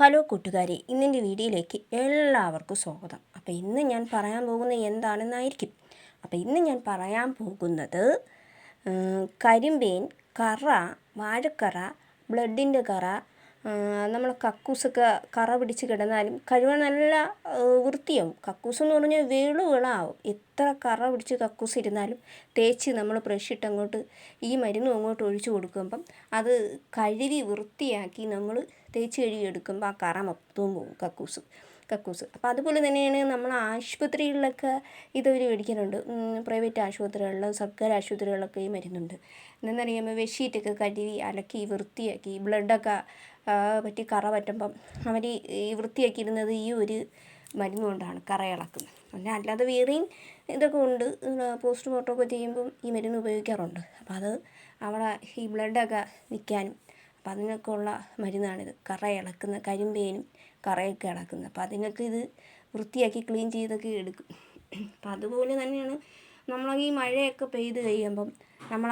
Hello കൂട്ടുകാരെ ഇന്നിന്റെ വീഡിയോയിലേക്ക് എല്ലാവർക്കും സ്വാഗതം. അപ്പോൾ ഇന്ന് ഞാൻ പറയാൻ പോകുന്നത് എന്താണെന്നായിരിക്കും. അപ്പോൾ ഇന്ന് ഞാൻ പറയാൻ പോകുന്നത് കരിമ്പേൻ കറ വാഴക്കറ ബ്ലഡിന്റെ കറ നമ്മൾ കക്കൂസൊക്കെ കറ പിടിച്ച് കിടന്നാലും കഴുകാൻ നല്ല വൃത്തിയാവും. കക്കൂസ് എന്ന് പറഞ്ഞാൽ വെളു വെളാവും എത്ര കറ പിടിച്ച് കക്കൂസ് ഇരുന്നാലും തേച്ച് നമ്മൾ ബ്രഷ് ഇട്ട് അങ്ങോട്ട് ഈ മരുന്നും അങ്ങോട്ട് ഒഴിച്ചു കൊടുക്കുമ്പം അത് കഴുകി വൃത്തിയാക്കി നമ്മൾ തേച്ച് കഴുകി എടുക്കുമ്പോൾ ആ കറ മൊത്തവും പോവും കക്കൂസ്. കക്കൂസ്. അപ്പോൾ അതുപോലെ തന്നെയാണ് നമ്മൾ ആശുപത്രികളിലൊക്കെ ഇതൊരു മേടിക്കുന്നുണ്ട് പ്രൈവറ്റ് ആശുപത്രികളിലും സർക്കാർ ആശുപത്രികളിലൊക്കെ ഈ മരുന്നുണ്ട് എന്തെന്നറിയാമോ ബെഡ്ഷീറ്റൊക്കെ കഴുകി അലക്കി വൃത്തിയാക്കി ബ്ലഡൊക്കെ പറ്റി കറ പറ്റുമ്പം അവർ ഈ വൃത്തിയാക്കിയിരുന്നത് ഈ ഒരു മരുന്ന് കൊണ്ടാണ് കറ ഇളക്കുന്നത്. അല്ല അല്ലാതെ വേറെയും ഇതൊക്കെ ഉണ്ട്. പോസ്റ്റ്മോർട്ടമൊക്കെ ചെയ്യുമ്പം ഈ മരുന്ന് ഉപയോഗിക്കാറുണ്ട്. അപ്പോൾ അത് അവിടെ ഈ ബ്ലഡൊക്കെ നിൽക്കാനും അപ്പം അതിനൊക്കെ ഉള്ള മരുന്നാണിത്. കറ ഇളക്കുന്ന കരിമ്പേനും കറയൊക്കെ ഇളക്കുന്നത്. അപ്പം അതിനൊക്കെ ഇത് വൃത്തിയാക്കി ക്ലീൻ ചെയ്തൊക്കെ എടുക്കും. അപ്പം അതുപോലെ തന്നെയാണ് നമ്മൾ ഈ മഴയൊക്കെ പെയ്ത് കഴിയുമ്പം നമ്മൾ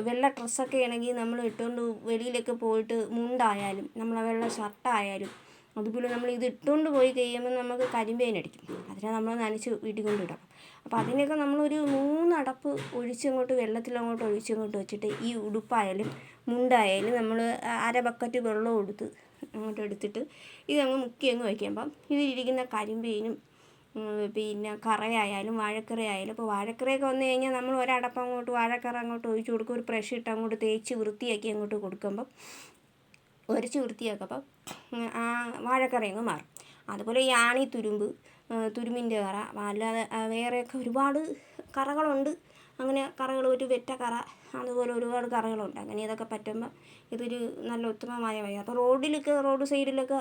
വെള്ള ഡ്രസ്സൊക്കെ ആണെങ്കിൽ നമ്മൾ ഇട്ടുകൊണ്ട് വെളിയിലൊക്കെ പോയിട്ട് മുണ്ടായാലും നമ്മളെ വെള്ള ഷർട്ടായാലും അതുപോലെ നമ്മൾ ഇത് ഇട്ടുകൊണ്ട് പോയി കഴിയുമ്പോൾ നമുക്ക് കരിമ്പേനടിക്കും. അതിനെ നമ്മൾ നനച്ച് വീട്ടിൽ കൊണ്ടിടണം അപ്പോൾ അതിനൊക്കെ നമ്മളൊരു മൂന്നടപ്പ് ഒഴിച്ചങ്ങോട്ട് വെള്ളത്തിലങ്ങോട്ട് ഒഴിച്ചങ്ങോട്ട് വെച്ചിട്ട് ഈ ഉടുപ്പായാലും മുണ്ടായാലും നമ്മൾ അര ബക്കറ്റ് വെള്ളം എടുത്ത് അങ്ങോട്ട് എടുത്തിട്ട് ഇതങ്ങ് മുക്കി അങ്ങ് വയ്ക്കുമ്പം ഇതിലിരിക്കുന്ന കരിമ്പേനും പിന്നെ കറയായാലും വാഴക്കറയായാലും ഇപ്പോൾ വാഴക്കറയൊക്കെ വന്നു കഴിഞ്ഞാൽ നമ്മൾ ഒരടപ്പ് അങ്ങോട്ട് വാഴക്കറ അങ്ങോട്ട് ഒഴിച്ച് കൊടുക്കും. ഒരു ബ്രഷ് ഇട്ട് അങ്ങോട്ട് തേച്ച് വൃത്തിയാക്കി അങ്ങോട്ട് കൊടുക്കുമ്പം ഒരച്ച് അപ്പം ആ വാഴക്കറയങ്ങ് മാറും. അതുപോലെ ഈ ആണി തുരുമ്പ് തുരുമ്പിന്റെ കറ. അല്ലാതെ വേറെയൊക്കെ ഒരുപാട് കറകളുണ്ട്. അങ്ങനെ കറകൾ ഒരു വെറ്റ കറ അതുപോലെ ഒരുപാട് കറകളുണ്ട്. അങ്ങനെ ഇതൊക്കെ പറ്റുമ്പോൾ ഇതൊരു നല്ല ഉത്തമമായ വഴി. അപ്പോൾ റോഡിലൊക്കെ റോഡ് സൈഡിലൊക്കെ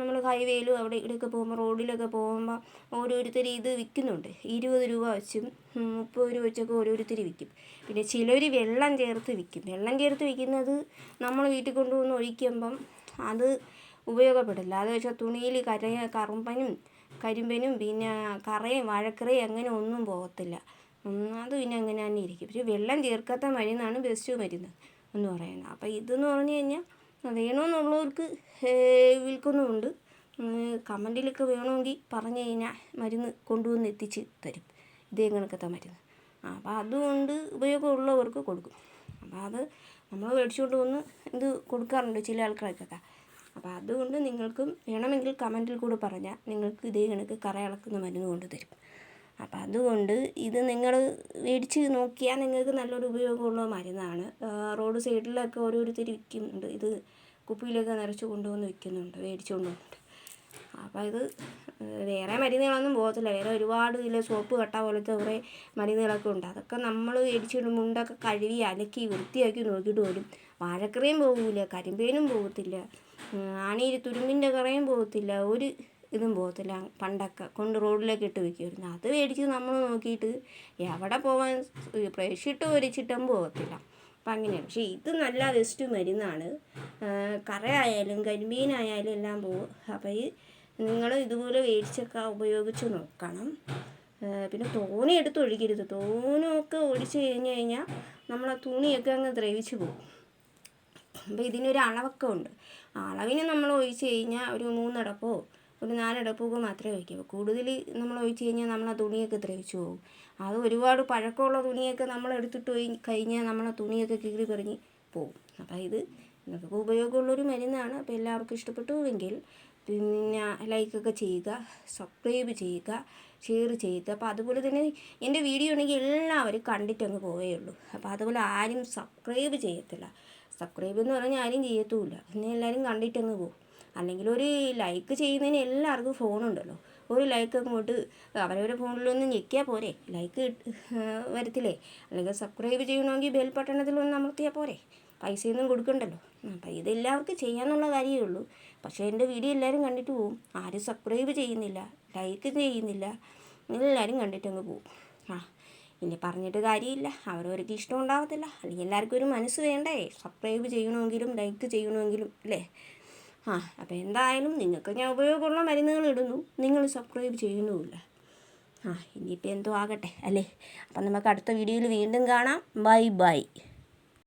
നമ്മൾ ഹൈവേയിലും അവിടെ ഇവിടെയൊക്കെ പോകുമ്പോൾ റോഡിലൊക്കെ പോകുമ്പോൾ ഓരോരുത്തർ ഇത് വിൽക്കുന്നുണ്ട്. ഇരുപത് രൂപ വെച്ചും മുപ്പത് രൂപ വെച്ചൊക്കെ ഓരോരുത്തർ വിൽക്കും. പിന്നെ ചിലർ വെള്ളം ചേർത്ത് വിൽക്കും. വെള്ളം ചേർത്ത് വിൽക്കുന്നത് നമ്മൾ വീട്ടിൽ കൊണ്ടുവന്ന് ഒഴിക്കുമ്പം അത് ഉപയോഗപ്പെടില്ല. അത് വെച്ചാൽ തുണിയിൽ കര കറുമ്പനും കരിമ്പനും പിന്നെ കറയും വാഴക്കറയും അങ്ങനെ ഒന്നും പോകത്തില്ല. അത് പിന്നെ അങ്ങനെ തന്നെ ഇരിക്കും. പക്ഷേ വെള്ളം ചേർക്കാത്ത മരുന്നാണ് ബെസ്റ്റ് മരുന്ന് എന്ന് പറയുന്നത്. അപ്പോൾ ഇതെന്ന് പറഞ്ഞു കഴിഞ്ഞാൽ വേണമെന്നുള്ളവർക്ക് വിൽക്കുന്നുമുണ്ട്. കമന്റിലൊക്കെ വേണമെങ്കിൽ പറഞ്ഞു കഴിഞ്ഞാൽ മരുന്ന് കൊണ്ടുവന്ന് എത്തിച്ച് തരും. ഇതേ കണക്കത്തെ മരുന്ന്. അപ്പോൾ അതുകൊണ്ട് ഉപയോഗമുള്ളവർക്ക് കൊടുക്കും. അപ്പോൾ അത് നമ്മൾ മേടിച്ചുകൊണ്ട് വന്ന് ഇത് കൊടുക്കാറുണ്ട് ചില ആൾക്കാർക്കൊക്കെ. അപ്പോൾ അതുകൊണ്ട് നിങ്ങൾക്കും വേണമെങ്കിൽ കമന്റിൽ കൂടെ പറഞ്ഞാൽ നിങ്ങൾക്ക് ഇതേ കണക്ക് കറ ഇളക്കുന്ന മരുന്ന് കൊണ്ട് തരും. അപ്പം അതുകൊണ്ട് ഇത് നിങ്ങൾ മേടിച്ച് നോക്കിയാൽ നിങ്ങൾക്ക് നല്ലൊരു ഉപയോഗമുള്ള മരുന്നാണ്. റോഡ് സൈഡിലൊക്കെ ഓരോരുത്തർ വിൽക്കുന്നുണ്ട്. ഇത് കുപ്പിയിലൊക്കെ നിറച്ച് കൊണ്ടുവന്ന് വിൽക്കുന്നുണ്ട് മേടിച്ചു കൊണ്ടുവന്നിട്ട്. അപ്പോൾ ഇത് വേറെ മരുന്നുകളൊന്നും പോകത്തില്ല. വേറെ ഒരുപാട് ഇതിൽ സോപ്പ് കട്ട പോലത്തെ കുറേ മരുന്നുകളൊക്കെ ഉണ്ട്. അതൊക്കെ നമ്മൾ മേടിച്ചിട്ട് മുണ്ടൊക്കെ കഴുകി അലക്കി വൃത്തിയാക്കി നോക്കിയിട്ട് വരും. വാഴക്കറിയും പോകില്ല കരിമ്പേനും പോകത്തില്ല. ആണിയിൽ തുരുമ്പിന്റെ കറയും പോകത്തില്ല ഒരു ഇതും പോകത്തില്ല. പണ്ടൊക്കെ കൊണ്ട് റോഡിലേക്ക് ഇട്ട് വെക്കുമായിരുന്നു അത് മേടിച്ച് നമ്മൾ നോക്കിയിട്ട് എവിടെ പോകാൻ പ്രേക്ഷിട്ട് ഒരിച്ചിട്ടും പോകത്തില്ല. അപ്പം അങ്ങനെയാണ് പക്ഷേ ഇത് നല്ല വെസ്റ്റ് മരുന്നാണ്. കറയായാലും കരിമീനായാലും എല്ലാം പോകും അപ്പോൾ ഈ നിങ്ങൾ ഇതുപോലെ മേടിച്ചൊക്കെ ഉപയോഗിച്ച് നോക്കണം. പിന്നെ തോനെ എടുത്ത് ഒഴിക്കരുത്. തോനൊക്കെ ഒഴിച്ച് കഴിഞ്ഞ് കഴിഞ്ഞാൽ നമ്മളെ തുണിയൊക്കെ അങ്ങ് ദ്രവിച്ച് പോകും. അപ്പോൾ ഇതിനൊരു അളവൊക്കെ ഉണ്ട് അളവിന് നമ്മൾ ഒഴിച്ച് കഴിഞ്ഞാൽ ഒരു മൂന്നടപ്പോ ഒരു നാലടപ്പൊക്കെ മാത്രമേ ഒഴിക്കൂ. കൂടുതൽ നമ്മൾ ഒഴിച്ച് കഴിഞ്ഞാൽ നമ്മൾ ആ തുണിയൊക്കെ ദ്രവിച്ചു പോകും. അത് ഒരുപാട് പഴക്കമുള്ള തുണിയൊക്കെ നമ്മൾ എടുത്തിട്ട് പോയി കഴിഞ്ഞാൽ നമ്മൾ ആ തുണിയൊക്കെ കീറി പറഞ്ഞ് പോകും. അപ്പോൾ ഇത് നിങ്ങൾക്ക് ഉപയോഗമുള്ളൊരു മരുന്നാണ്. അപ്പോൾ എല്ലാവർക്കും ഇഷ്ടപ്പെട്ടുവെങ്കിൽ പിന്നെ ലൈക്കൊക്കെ ചെയ്യുക സബ്സ്ക്രൈബ് ചെയ്യുക ഷെയർ ചെയ്യുക. അപ്പോൾ അതുപോലെ തന്നെ എന്റെ വീഡിയോ ഉണ്ടെങ്കിൽ എല്ലാവരും കണ്ടിട്ടങ്ങ് പോവുകയുള്ളൂ അപ്പോൾ അതുപോലെ ആരും സബ്സ്ക്രൈബ് ചെയ്യത്തില്ല. സബ്സ്ക്രൈബ് എന്ന് പറഞ്ഞാൽ ആരും ചെയ്യത്തുമില്ല പിന്നെ എല്ലാവരും കണ്ടിട്ടങ്ങ് പോകും അല്ലെങ്കിൽ ഒരു ലൈക്ക് ചെയ്യുന്നതിന് എല്ലാവർക്കും ഫോണുണ്ടല്ലോ ഒരു ലൈക്ക് അങ്ങോട്ട് അവരവരുടെ ഫോണിലൊന്നും ഞെക്കിയാൽ പോരെ. ലൈക്ക് വരത്തില്ലേ? അല്ലെങ്കിൽ സബ്സ്ക്രൈബ് ചെയ്യണമെങ്കിൽ ബെൽ ഒന്ന് അമർത്തിയാൽ പോരെ. പൈസയൊന്നും കൊടുക്കണ്ടല്ലോ. അപ്പം ഇതെല്ലാവർക്കും ചെയ്യാമെന്നുള്ള കാര്യമേ ഉള്ളൂ. പക്ഷേ എന്റെ വീഡിയോ എല്ലാവരും കണ്ടിട്ട് പോവും. ആരും സബ്സ്ക്രൈബ് ചെയ്യുന്നില്ല ലൈക്ക് ചെയ്യുന്നില്ല. എല്ലാവരും കണ്ടിട്ടങ്ങ് പോവും. ആ. ഇനി പറഞ്ഞിട്ട് കാര്യമില്ല. അവരവർക്ക് ഇഷ്ടം ഉണ്ടാകത്തില്ല അല്ലെങ്കിൽ എല്ലാവർക്കും ഒരു മനസ്സ് വേണ്ടേ? സബ്സ്ക്രൈബ് ചെയ്യണമെങ്കിലും ലൈക്ക് ചെയ്യണമെങ്കിലും അല്ലേ? ആ അപ്പോൾ എന്തായാലും നിങ്ങൾക്ക് ഞാൻ ഉപയോഗമുള്ള മരുന്നുകൾ ഇടുന്നു. നിങ്ങൾ സബ്സ്ക്രൈബ് ചെയ്യുന്നുമില്ല. ആ ഇനിയിപ്പോൾ എന്തോ ആകട്ടെ അല്ലേ? അപ്പം നമുക്ക് അടുത്ത വീഡിയോയിൽ വീണ്ടും കാണാം. Bye bye